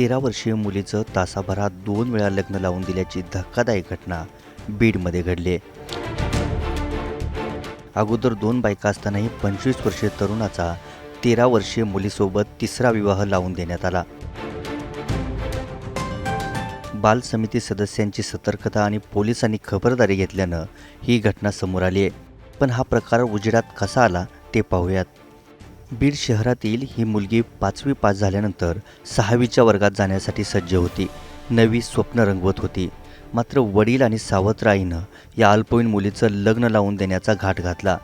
तेरा वर्षीय मुलीचं तासाभरात दोन वेळा लग्न लावून दिल्याची धक्कादायक घटना बीडमध्ये घडली. अगोदर दोन बायका असतानाही पंचवीस वर्षीय तरुणाचा तेरा वर्षीय मुलीसोबत तिसरा विवाह लावून देण्यात आला. बाल समिती सदस्यांची सतर्कता आणि पोलिसांनी खबरदारी घेतल्यानं ही घटना समोर आली आहे. पण हा प्रकार उजेडात कसा आला ते पाहूयात. बीड शहरातील ही मुलगी पाचवी पास झाल्यानंतर सहावीच्या वर्गात जाण्यासाठी सज्ज होती. नवी स्वप्न रंगवत होती. मात्र वडील आणि सावत्र आईनं या अल्पवयीन मुलीचं लग्न लावून देण्याचा घाट घातला.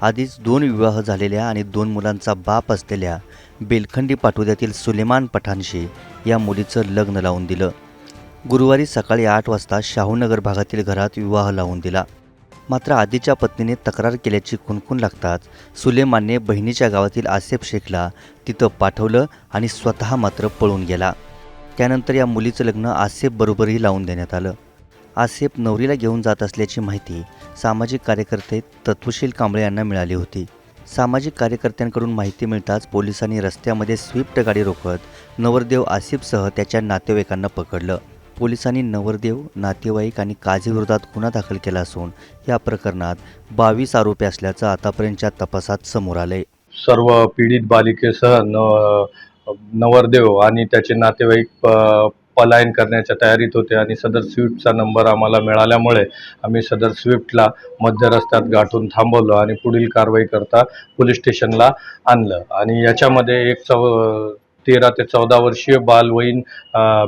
आधीच दोन विवाह झालेल्या आणि दोन मुलांचा बाप असलेल्या बेलखंडी पाटोद्यातील सुलेमान पठाणशी या मुलीचं लग्न लावून दिलं. गुरुवारी सकाळी आठ वाजता शाहूनगर भागातील घरात विवाह लावून दिला. मात्र आधीच्या पत्नीने तक्रार केल्याची खुणखुण लागताच सुलेमानने बहिणीच्या गावातील आसेफ शेखला तिथं पाठवलं आणि स्वतः मात्र पळून गेला. त्यानंतर या मुलीचं लग्न आसेफ बरोबरही लावून देण्यात आलं. आसेफ नवरीला घेऊन जात असल्याची माहिती सामाजिक कार्यकर्ते तत्वशील कांबळे यांना मिळाली होती. सामाजिक कार्यकर्त्यांकडून माहिती मिळताच पोलिसांनी रस्त्यामध्ये स्विफ्ट गाडी रोखत नवरदेव आसिफसह त्याच्या नातेवाईकांना पकडलं. पोलिसांनी नवरदेव नातेवाईक आणि काझीविरोधात गुन्हा दाखल केला असून या प्रकरणात बावीस आरोपी असल्याचं आतापर्यंतच्या तपासात समोर आलंय. सर्व पीडित बालिकेसह न नवरदेव आणि त्याचे नातेवाईक प- पलायन करण्याच्या तयारीत होते आणि सदर स्विफ्टचा नंबर आम्हाला मिळाल्यामुळे आम्ही सदर स्विफ्टला मध्य रस्त्यात गाठून थांबवलं आणि पुढील कारवाई करता पोलीस स्टेशनला आणलं. आणि याच्यामध्ये एक चौ तेरा ते चौदा वर्षीय बालवयीन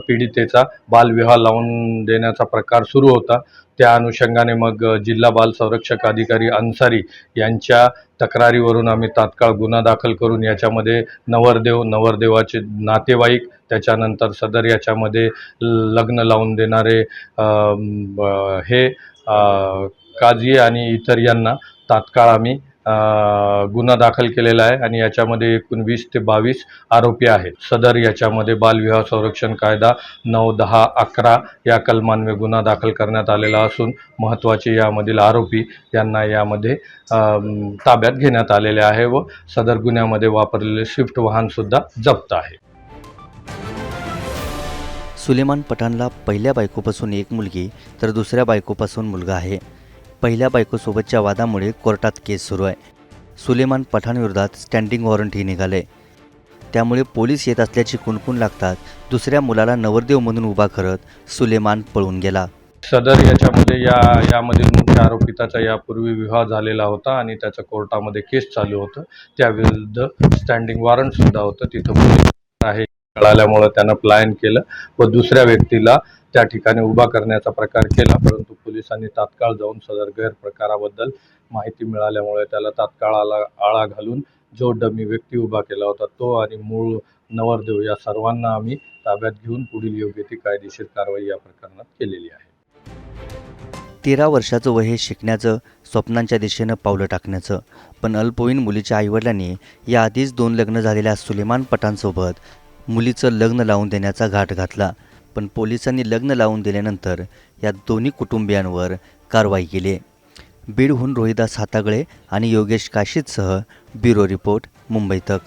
पीडितेचा बालविवाह लावून देण्याचा प्रकार सुरू होता. त्या अनुषंगाने मग जिल्हा बाल संरक्षक अधिकारी अन्सारी यांच्या तक्रारीवरून आम्ही तात्काळ गुन्हा दाखल करून याच्यामध्ये नवरदेव नवरदेवाचे नातेवाईक त्याच्यानंतर सदर याच्यामध्ये लग्न लावून देणारे हे काजी काझी आणि इतर यांना तात्काळ आम्ही गुन्हा दाखल केलेला आहे आणि याच्यामध्ये एकूण वीस ते बावीस आरोपी आहेत. सदर याच्यामध्ये बालविवाह संरक्षण कायदा नऊ दहा अकरा या कलमान्वये गुन्हा दाखल करण्यात आलेला असून महत्त्वाचे यामधील आरोपी यांना यामध्ये ताब्यात घेण्यात आलेले आहे व सदर गुन्ह्यामध्ये वापरलेले स्विफ्ट वाहनसुद्धा जप्त आहे. सुलेमान पठाणला पहिल्या बायकोपासून एक मुलगी तर दुसऱ्या बायकोपासून मुलगा आहे. पहिल्या बायकोसोबतच्या वादामुळे कोर्टात केस सुरू आहे. सुलेमान पठाणविरोधात स्टँडिंग वॉरंटही निघाले. त्यामुळे पोलीस येत असल्याची कुणकुण लागतात दुसऱ्या मुलाला नवरदेव म्हणून उभा करत सुलेमान पळून गेला. सदर याच्यामध्ये या यामधील मुख्य आरोपिताचा यापूर्वी विवाह झालेला होता आणि त्याचं कोर्टामध्ये केस चालू होतं. त्याविरुद्ध स्टँडिंग वॉरंटसुद्धा होतं. तिथं पोलीस आहे. कळाल्यामुळं त्यानं प्लायन केलं व दुसऱ्या व्यक्तीला त्या ठिकाणी उभा करण्याचा प्रकार केला परंतु पोलिसांनी तात्काळ जाऊन सदर गैरप्रकाराबद्दल माहिती मिळाल्यामुळे त्याला तात्काळ आला आळा घालून जो डमी व्यक्ती उभा केला होता तो आणि मूळ नवरदेव या सर्वांना आम्ही ताब्यात घेऊन पुढील योग्य ती कायदेशीर कारवाई या प्रकरणात केलेली आहे. तेरा वर्षाचं वय हे शिकण्याचं स्वप्नांच्या दिशेनं पावलं टाकण्याचं पण अल्पवयीन मुलीच्या आईवडिलांनी याआधीच दोन लग्न झालेल्या सुलेमान पटांसोबत मुलीचं लग्न लावून देण्याचा घाट घातला. पण पोलिसांनी लग्न लावून दिल्यानंतर या दोन्ही कुटुंबियांवर कारवाई केली. बीडहून रोहिदास हातागळे आणि योगेश काशीदसह ब्युरो रिपोर्ट मुंबई तक.